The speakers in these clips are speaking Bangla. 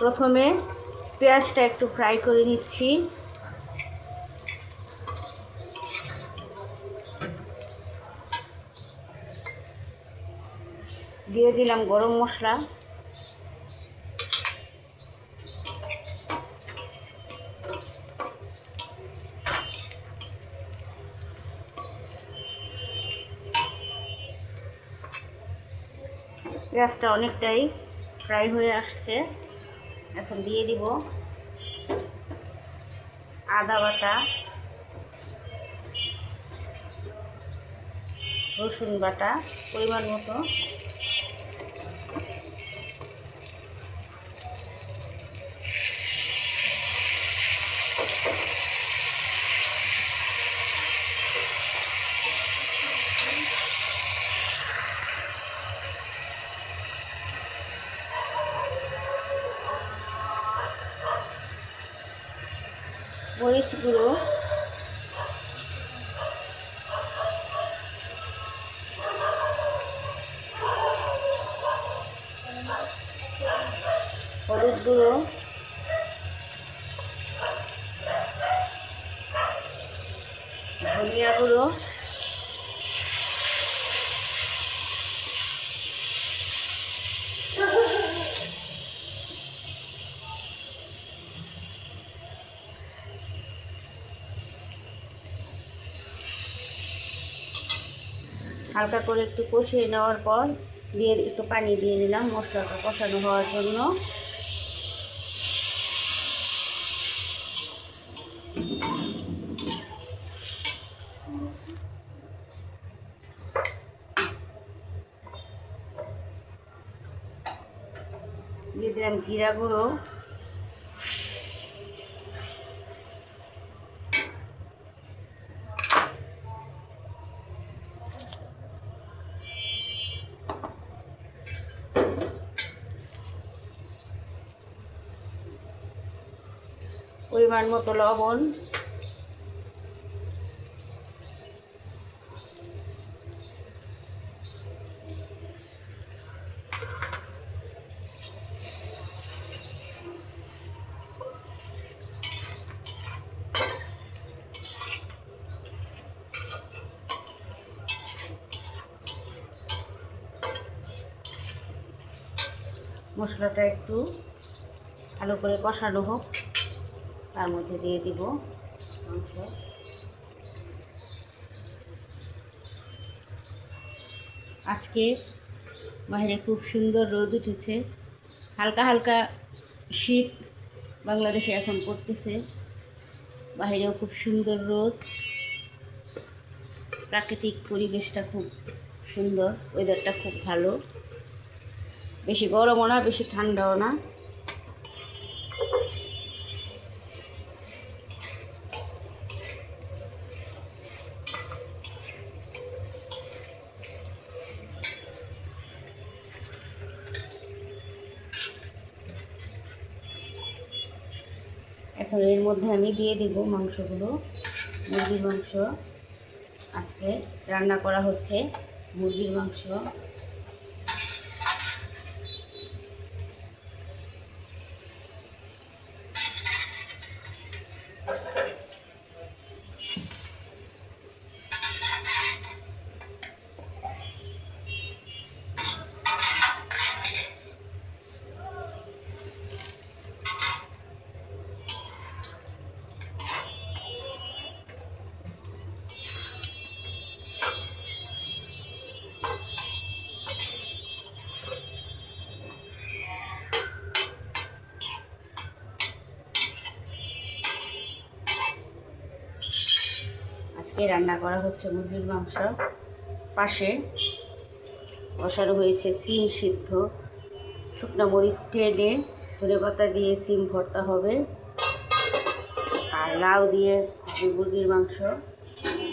প্রথমে পেঁয়াজটা একটু ফ্রাই করে নিচ্ছি। দিয়ে দিলাম গরম মশলা। পেঁয়াজটা অনেকটাই ফ্রাই হয়ে আসছে। এখন দিয়ে দিব আদা বাটা রসুন বাটা পরিমাণ মতো। মরিচ গুঁড়ো হলুদ গুঁড়ো ধনিয়া গুঁড়ো হালকা করে একটু কষিয়ে নেওয়ার পর দিয়ে একটু পানি দিয়ে দিলাম মশলাটা কষানো হওয়ার জন্য। দিয়ে দিলাম জিরা গুঁড়ো পরিমাণ মতো লবণ। মশলাটা একটু ভালো করে কষানো হোক। তার মধ্যে দিয়ে দিব মাংস। আজকে বাইরে খুব সুন্দর রোদ উঠেছে। হালকা হালকা শীত বাংলাদেশে এখন পড়তেছে। বাইরেও খুব সুন্দর রোদ। প্রাকৃতিক পরিবেশটা খুব সুন্দর ওয়েদারটা খুব ভালো। বেশি গরমও না, বেশি ঠান্ডাও না। এর মধ্যে আমি দিয়ে দিব মাংসগুলো মুরগির মাংস। আজকে রান্না করা হচ্ছে মুরগির মাংস। আজকে রান্না করা হচ্ছে মুরগির মাংস। পাশে বসানো হয়েছে সিম সিদ্ধ। শুকনো মরিচ টেলে ধনে পাতা দিয়ে সিম ভর্তা হবে। আর লাউ দিয়ে মুরগির মাংস।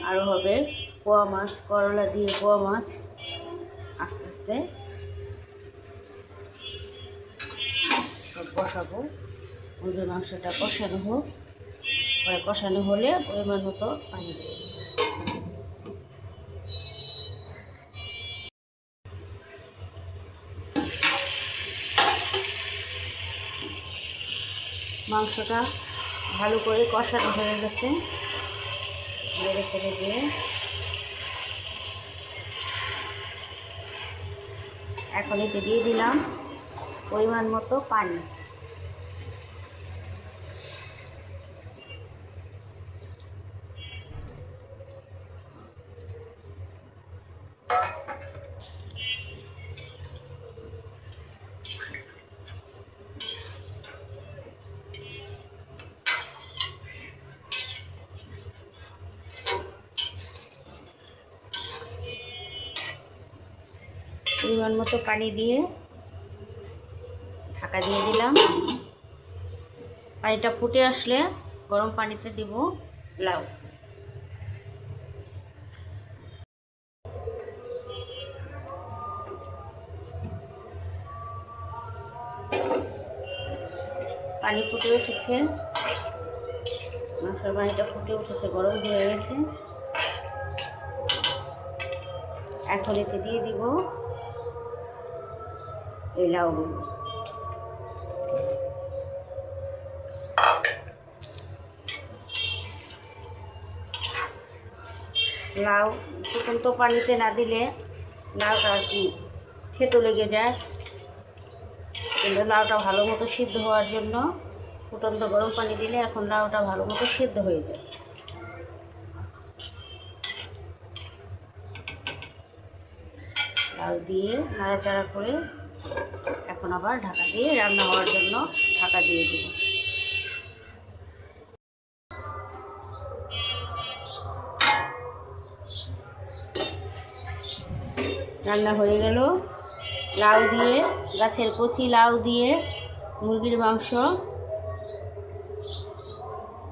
আরও হবে পোয়া মাছ, করলা দিয়ে পোয়া মাছ। আস্তে আস্তে সব বসাবো। মুরগির মাংসটা কষানো হোক। পরে কষানো হলে পরিমাণ মতো পানি দেবো। মাংসটা ভালো করে কষানো হয়ে গেছে। বেড়ে ছেড়ে দিয়ে। এখন এতে দিয়ে দিলাম পরিমাণ মতো পানি। পরিমাণ মতো পানি দিয়ে ঢাকা দিয়ে দিলাম। পানিটা ফুটে আসলে গরম পানিতে দিব লাউ। পানি ফুটে উঠেছে। মাংসের পানিটা ফুটে উঠেছে, গরম হয়ে গেছে। এখন এতে দিয়ে দিব। এই লাউগুলো লাউ ফুটন্ত পানিতে না দিলে লাউটা আর কি থেতো লেগে যায়। কিন্তু লাউটা ভালো মতো সিদ্ধ হওয়ার জন্য ফুটন্ত গরম পানি দিলে এখন লাউটা ভালো মতো সিদ্ধ হয়ে যায়। লাউ দিয়ে নাড়াচাড়া করে এখন আবার ঢাকা দিয়ে রান্না হওয়ার জন্য ঢাকা দিয়ে দেব। রান্না হয়ে গেল। লাউ দিয়ে, গাছের কচি লাউ দিয়ে মুরগির মাংস।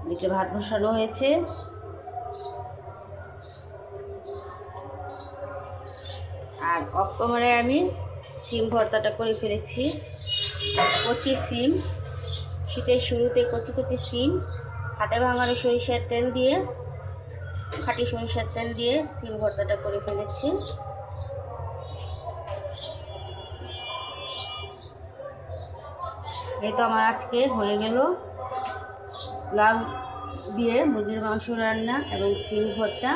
দিকে ভাত বসানো হয়েছে। আর অক্টোবরে আমি সিম ভর্তাটা করে ফেলেছি। কচি সিম, শীতের শুরুতে কচি কচি সিম, হাতে ভাঙানো সরিষার তেল দিয়ে, খাঁটি সরিষার তেল দিয়ে সিম ভর্তাটা করে ফেলেছি। এই তো আমার আজকে হয়ে গেল। লাউ দিয়ে মুরগির মাংস রান্না এবং সিম ভর্তা।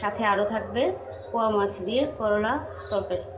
সাথে আরও থাকবে পোয়া মাছ দিয়ে করলা তরকারি।